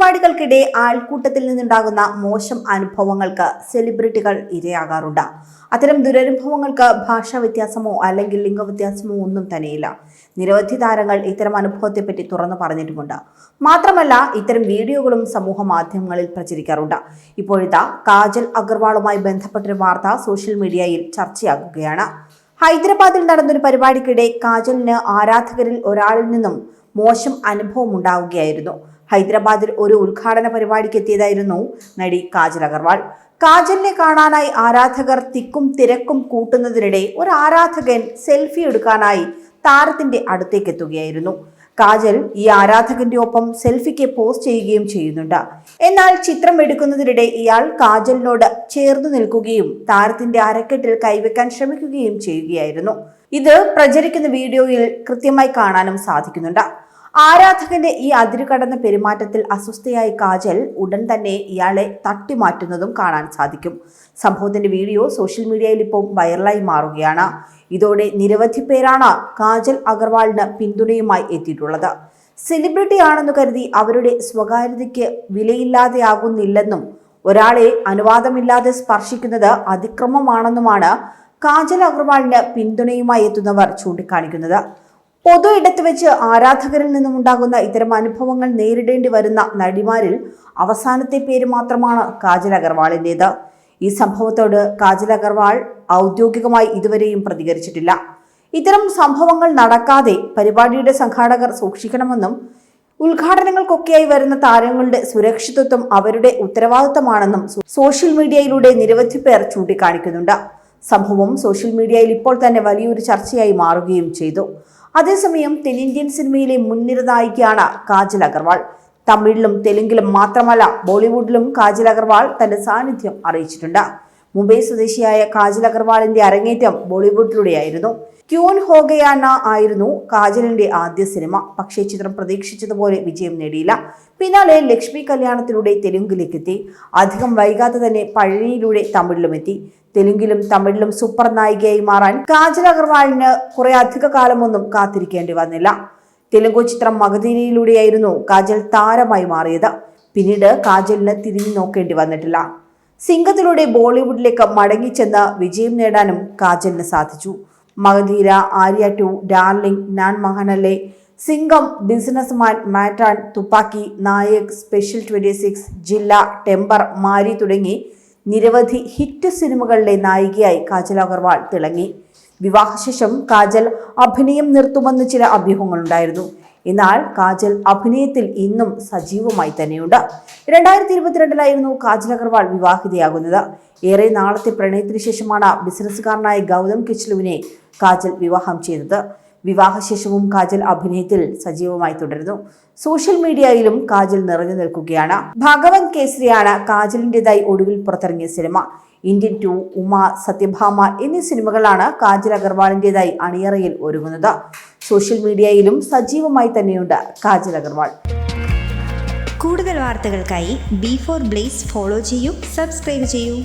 പരിപാടികൾക്കിടെ ആൾക്കൂട്ടത്തിൽ നിന്നുണ്ടാകുന്ന മോശം അനുഭവങ്ങൾക്ക് സെലിബ്രിറ്റികൾ ഇരയാകാറുണ്ട്. അത്തരം ദുരനുഭവങ്ങൾക്ക് ഭാഷാ വ്യത്യാസമോ അല്ലെങ്കിൽ ലിംഗവ്യത്യാസമോ ഒന്നും തന്നെയില്ല. നിരവധി താരങ്ങൾ ഇത്തരം അനുഭവത്തെപ്പറ്റി തുറന്നു പറഞ്ഞിട്ടുമുണ്ട്. മാത്രമല്ല ഇത്തരം വീഡിയോകളും സമൂഹ മാധ്യമങ്ങളിൽ പ്രചരിക്കാറുണ്ട്. ഇപ്പോഴത്തെ കാജൽ അഗർവാളുമായി ബന്ധപ്പെട്ടൊരു വാർത്ത സോഷ്യൽ മീഡിയയിൽ ചർച്ചയാകുകയാണ്. ഹൈദരാബാദിൽ നടന്നൊരു പരിപാടിക്കിടെ കാജലിന് ആരാധകരിൽ ഒരാളിൽ നിന്നും മോശം അനുഭവം ഉണ്ടാവുകയായിരുന്നു. ഹൈദരാബാദിൽ ഒരു ഉദ്ഘാടന പരിപാടിക്ക് എത്തിയതായിരുന്നു നടി കാജൽ അഗർവാൾ. കാജലിനെ കാണാനായി ആരാധകർ തിക്കും തിരക്കും കൂട്ടുന്നതിനിടെ ഒരു ആരാധകൻ സെൽഫി എടുക്കാനായി താരത്തിന്റെ അടുത്തേക്ക് എത്തുകയായിരുന്നു. കാജൽ ഈ ആരാധകന്റെ ഒപ്പം സെൽഫിക്ക് പോസ്റ്റ് ചെയ്യുകയും ചെയ്യുന്നുണ്ട്. എന്നാൽ ചിത്രം എടുക്കുന്നതിനിടെ ഇയാൾ കാജലിനോട് ചേർന്നു നിൽക്കുകയും താരത്തിന്റെ അരക്കെട്ടിൽ കൈവെക്കാൻ ശ്രമിക്കുകയും ചെയ്യുകയായിരുന്നു. ഇത് പ്രചരിക്കുന്ന വീഡിയോയിൽ കൃത്യമായി കാണാനും സാധിക്കുന്നുണ്ട്. ആരാധകന്റെ ഈ അതിരുകടന്ന പെരുമാറ്റത്തിൽ അസ്വസ്ഥയായി കാജൽ ഉടൻ തന്നെ ഇയാളെ തട്ടിമാറ്റുന്നതും കാണാൻ സാധിക്കും. സംഭവത്തിന്റെ വീഡിയോ സോഷ്യൽ മീഡിയയിൽ ഇപ്പോൾ വൈറലായി മാറുകയാണ്. ഇതോടെ നിരവധി പേരാണ് കാജൽ അഗർവാളിന് പിന്തുണയുമായി എത്തിയിട്ടുള്ളത്. സെലിബ്രിറ്റി ആണെന്ന് കരുതി അവരുടെ സ്വകാര്യതയ്ക്ക് വിലയില്ലാതെയാകുന്നില്ലെന്നും ഒരാളെ അനുവാദമില്ലാതെ സ്പർശിക്കുന്നത് അതിക്രമമാണെന്നുമാണ് കാജൽ അഗർവാളിന് പിന്തുണയുമായി എത്തുന്നവർ ചൂണ്ടിക്കാണിക്കുന്നത്. പൊതു ഇടത്ത് വെച്ച് ആരാധകരിൽ നിന്നും ഉണ്ടാകുന്ന ഇത്തരം അനുഭവങ്ങൾ നേരിടേണ്ടി വരുന്ന നടിമാരിൽ അവസാനത്തെ പേര് മാത്രമാണ് കാജൽ അഗർവാളിന്റേത്. ഈ സംഭവത്തോട് കാജൽ അഗർവാൾ ഔദ്യോഗികമായി ഇതുവരെയും പ്രതികരിച്ചിട്ടില്ല. ഇത്തരം സംഭവങ്ങൾ നടക്കാതെ പരിപാടിയുടെ സംഘാടകർ സൂക്ഷിക്കണമെന്നും ഉദ്ഘാടനങ്ങൾക്കൊക്കെയായി വരുന്ന താരങ്ങളുടെ സുരക്ഷിതത്വം അവരുടെ ഉത്തരവാദിത്തമാണെന്നും സോഷ്യൽ മീഡിയയിലൂടെ നിരവധി പേർ ചൂണ്ടിക്കാണിക്കുന്നുണ്ട്. സംഭവം സോഷ്യൽ മീഡിയയിൽ ഇപ്പോൾ തന്നെ വലിയൊരു ചർച്ചയായി മാറുകയും ചെയ്തു. അതേസമയം തെന്നിന്ത്യൻ സിനിമയിലെ മുൻനിര നായികയാണ് കാജൽ അഗർവാൾ. തമിഴിലും തെലുങ്കിലും മാത്രമല്ല ബോളിവുഡിലും കാജൽ അഗർവാൾ തന്റെ സാന്നിധ്യം അറിയിച്ചിട്ടുണ്ട്. മുംബൈ സ്വദേശിയായ കാജൽ അഗർവാളിന്റെ അരങ്ങേറ്റം ബോളിവുഡിലൂടെയായിരുന്നു. ക്യൂൻ ഹോഗയാന ആയിരുന്നു കാജലിന്റെ ആദ്യ സിനിമ. പക്ഷേ ചിത്രം പ്രതീക്ഷിച്ചതുപോലെ വിജയം നേടിയില്ല. പിന്നാലെ ലക്ഷ്മി കല്യാണത്തിലൂടെ തെലുങ്കിലേക്ക് എത്തി അധികം വൈകാതെ തന്നെ പഴനിയിലൂടെ തമിഴിലും എത്തി. തെലുങ്കിലും തമിഴിലും സൂപ്പർ നായികയായി മാറാൻ കാജൽ അഗർവാളിന് കുറെ അധിക കാലമൊന്നും കാത്തിരിക്കേണ്ടി വന്നില്ല. തെലുങ്കു ചിത്രം മഗധീരയിലൂടെയായിരുന്നു കാജൽ താരമായി മാറിയത്. പിന്നീട് കാജലിന് തിരിഞ്ഞു നോക്കേണ്ടി വന്നിട്ടില്ല. സിംഗത്തിലൂടെ ബോളിവുഡിലേക്ക് മടങ്ങിച്ചെന്ന് വിജയം നേടാനും കാജലിന് സാധിച്ചു. മഗധീര ആര്യ ടു ഡാർലിംഗ് നാൻ മഹനലെ Singam businessman Maattrraan Thuppakki Nayak special twenty six Jilla temper Maari തുടങ്ങി നിരവധി ഹിറ്റ് സിനിമകളിലെ നായികയായി കാജൽ അഗർവാൾ തിളങ്ങി. വിവാഹശേഷം കാജൽ അഭിനയം നിർത്തുമെന്ന് ചില അഭ്യൂഹങ്ങളുണ്ടായിരുന്നു. എന്നാൽ കാജൽ അഭിനയത്തിൽ ഇന്നും സജീവമായി തന്നെയുണ്ട്. രണ്ടായിരത്തി ഇരുപത്തിരണ്ടിലായിരുന്നു കാജൽ അഗർവാൾ വിവാഹിതയാകുന്നത്. ഏറെ നാളത്തെ പ്രണയത്തിന് ശേഷമാണ് ബിസിനസ്സുകാരനായ ഗൗതം കിച്ലുവിനെ കാജൽ വിവാഹം ചെയ്തത്. വിവാഹശേഷവും കാജൽ അഭിനയത്തിൽ സജീവമായി തുടരുന്നു. സോഷ്യൽ മീഡിയയിലും കാജൽ നിറഞ്ഞു നിൽക്കുകയാണ്. ഭഗവൻ കേസരിയാണ് കാജലിന്റെതായി ഒടുവിൽ പുറത്തിറങ്ങിയ cinema. Indian two Uma Satyabhama എന്നീ സിനിമകളാണ് കാജൽ അഗർവാളിന്റെതായി അണിയറയിൽ ഒരുങ്ങുന്നത്. സോഷ്യൽ മീഡിയയിലും സജീവമായി തന്നെയുണ്ട് കാജൽ അഗർവാൾ. കൂടുതൽ വാർത്തകൾക്കായി ബി ഫോർ ബ്ലേസ് ഫോളോ ചെയ്യൂ സബ്സ്ക്രൈബ് ചെയ്യൂ.